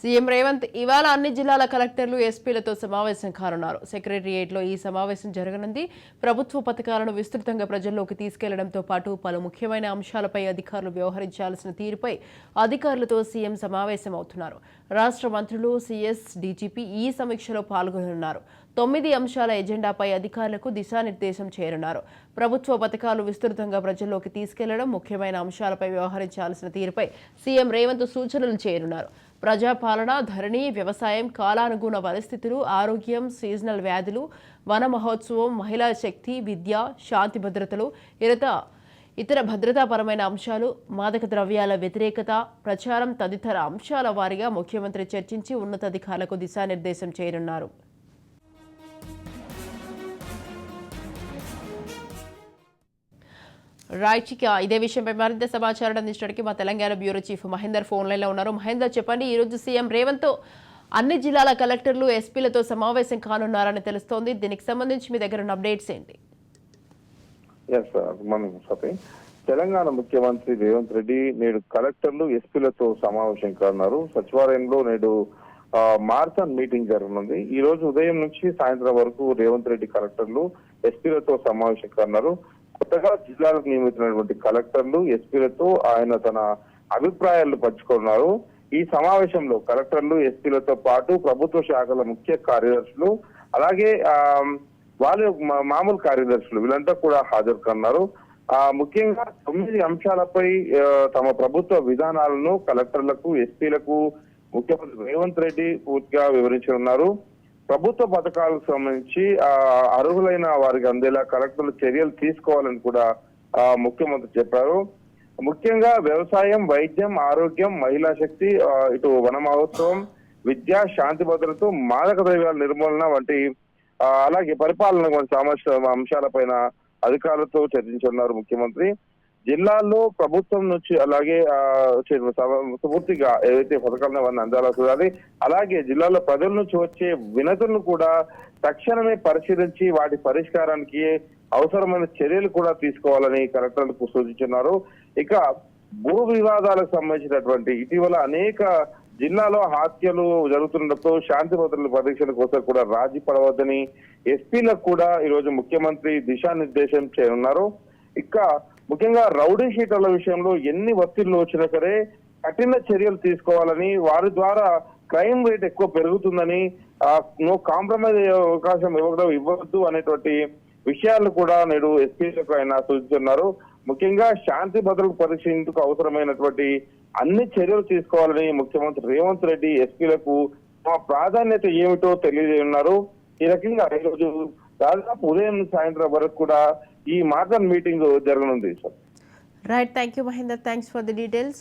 CM Revanth ఇవాళ అన్ని జిల్లాల కలెక్టర్లు ఎస్పీలతో సమావేశం కానున్నారు. సెక్రటరియేట్లో ఈ సమావేశం జరగనుంది. ప్రభుత్వ పథకాలను విస్తృతంగా ప్రజల్లోకి తీసుకెళ్ళడంతో పాటు పలు ముఖ్యమైన అంశాలపై అధికారులు వ్యవహరించాల్సిన తీరుపై అధికారులతో సీఎం సమావేశం అవుతున్నారు. రాష్ట్ర మంత్రులు సీఎస్ డీజీపీ ఈ సమీక్షలో పాల్గొనున్నారు. తొమ్మిది అంశాల ఎజెండాపై అధికారులకు దిశానిర్దేశం చేరున్నారు. ప్రభుత్వ పథకాలు విస్తృతంగా ప్రజల్లోకి తీసుకెళ్ళడం ముఖ్యమైన అంశాలపై వ్యవహరించాల్సిన తీరుపై సీఎం రేవంత్ సూచనలు చేరున్నారు. ప్రజాపాలన ధరణి వ్యవసాయం కాలానుగుణ పరిస్థితులు ఆరోగ్యం సీజనల్ వ్యాధులు వన మహోత్సవం మహిళా శక్తి విద్య శాంతి భద్రతలు ఇరత ఇతర భద్రతాపరమైన అంశాలు మాదక ద్రవ్యాల వ్యతిరేకత ప్రచారం తదితర అంశాల వారీగా ముఖ్యమంత్రి చర్చించి ఉన్నతాధికారులకు దిశానిర్దేశం చేయనున్నారు. రాయ్చిక ఇదే విషయంపై మరింత సమాచారం అందించడానికి మా Telangana bureau chief Mahender phone లైన్లో ఉన్నారు. మహేందర్ చెప్పండి ఈ రోజు సీఎం రేవంత్ అన్ని జిల్లాల కలెక్టర్లు ఎస్పీలతో సమావేశం కానున్నారని తెలుస్తోంది. దీనికి సంబంధించి మీ దగ్గర ఉన్న అప్డేట్స్ ఏంటి? ఎస్ తెలంగాణ ముఖ్యమంత్రి రేవంత్ రెడ్డి నేడు కలెక్టర్లు ఎస్పీలతో సమావేశం కానున్నారు. సచివాలయంలో నేడు మారథాన్ మీటింగ్ జరగనుంది. ఈ రోజు ఉదయం నుంచి సాయంత్రం వరకు రేవంత్ రెడ్డి కలెక్టర్లు ఎస్పీలతో సమావేశం కానున్నారు. కొత్తగా జిల్లాలకు నియమించినటువంటి కలెక్టర్లు ఎస్పీలతో ఆయన తన అభిప్రాయాలు పంచుకున్నారు. ఈ సమావేశంలో కలెక్టర్లు ఎస్పీలతో పాటు ప్రభుత్వ శాఖల ముఖ్య కార్యదర్శులు అలాగే ఆ వాళ్ళ మా- మామూలు కార్యదర్శులు వీళ్ళంతా కూడా హాజరు కన్నారు ఆ ముఖ్యంగా తొమ్మిది అంశాలపై తమ ప్రభుత్వ విధానాలను కలెక్టర్లకు ఎస్పీలకు ముఖ్యమంత్రి రేవంత్ రెడ్డి పూర్తిగా వివరించనున్నారు. ప్రభుత్వ పథకాలకు సంబంధించి ఆ అర్హులైన వారికి అందేలా కలెక్టర్లు చర్యలు తీసుకోవాలని కూడా ఆ, ముఖ్యమంత్రి చెప్పారు. ముఖ్యంగా వ్యవసాయం వైద్యం ఆరోగ్యం మహిళా శక్తి ఇటు వన మహోత్సవం విద్య శాంతి భద్రత మాదక ద్రవ్యాల నిర్మూలన వంటి అలాగే పరిపాలన వంటి సామాజిక అంశాలపైన అధికారులతో చర్చించున్నారు ముఖ్యమంత్రి. జిల్లాల్లో ప్రభుత్వం నుంచి అలాగే పూర్తిగా ఏవైతే పథకాలను అవన్నీ అందాలో చూడాలి అలాగే జిల్లాలో ప్రజల నుంచి వచ్చే వినతులను కూడా తక్షణమే పరిశీలించి వాటి పరిష్కారానికి అవసరమైన చర్యలు కూడా తీసుకోవాలని కలెక్టర్లకు సూచించున్నారు. ఇక భూ వివాదాలకు సంబంధించినటువంటి ఇటీవల అనేక జిల్లాలో హత్యలు జరుగుతుండటంతో శాంతి భద్రతల పరీక్షల కోసం కూడా రాజీ పడవద్దని ఎస్పీలకు కూడా ఈరోజు ముఖ్యమంత్రి దిశానిర్దేశం చేయనున్నారు. ఇక ముఖ్యంగా రౌడీ షీటర్ల విషయంలో ఎన్ని ఒత్తిళ్ళు వచ్చినా సరే కఠిన చర్యలు తీసుకోవాలని వారి ద్వారా క్రైమ్ రేట్ ఎక్కువ పెరుగుతుందని నో కాంప్రమైజ్ అయ్యే అవకాశం ఇవ్వడం ఇవ్వద్దు అనేటువంటి విషయాలు కూడా నేడు ఎస్పీలకు ఆయన సూచిస్తున్నారు ముఖ్యంగా శాంతి భద్రతలు పరీక్షించేందుకు అవసరమైనటువంటి అన్ని చర్యలు తీసుకోవాలని ముఖ్యమంత్రి రేవంత్ రెడ్డి ఎస్పీలకు మా ప్రాధాన్యత ఏమిటో తెలియజేయనున్నారు. ఈ రకంగా ఈరోజు దాదాపు ఉదయం సాయంత్రం వరకు కూడా ఈ మార్గన్ మీటింగ్ జరగనుంది sir. Right thank you Mahender thanks for the details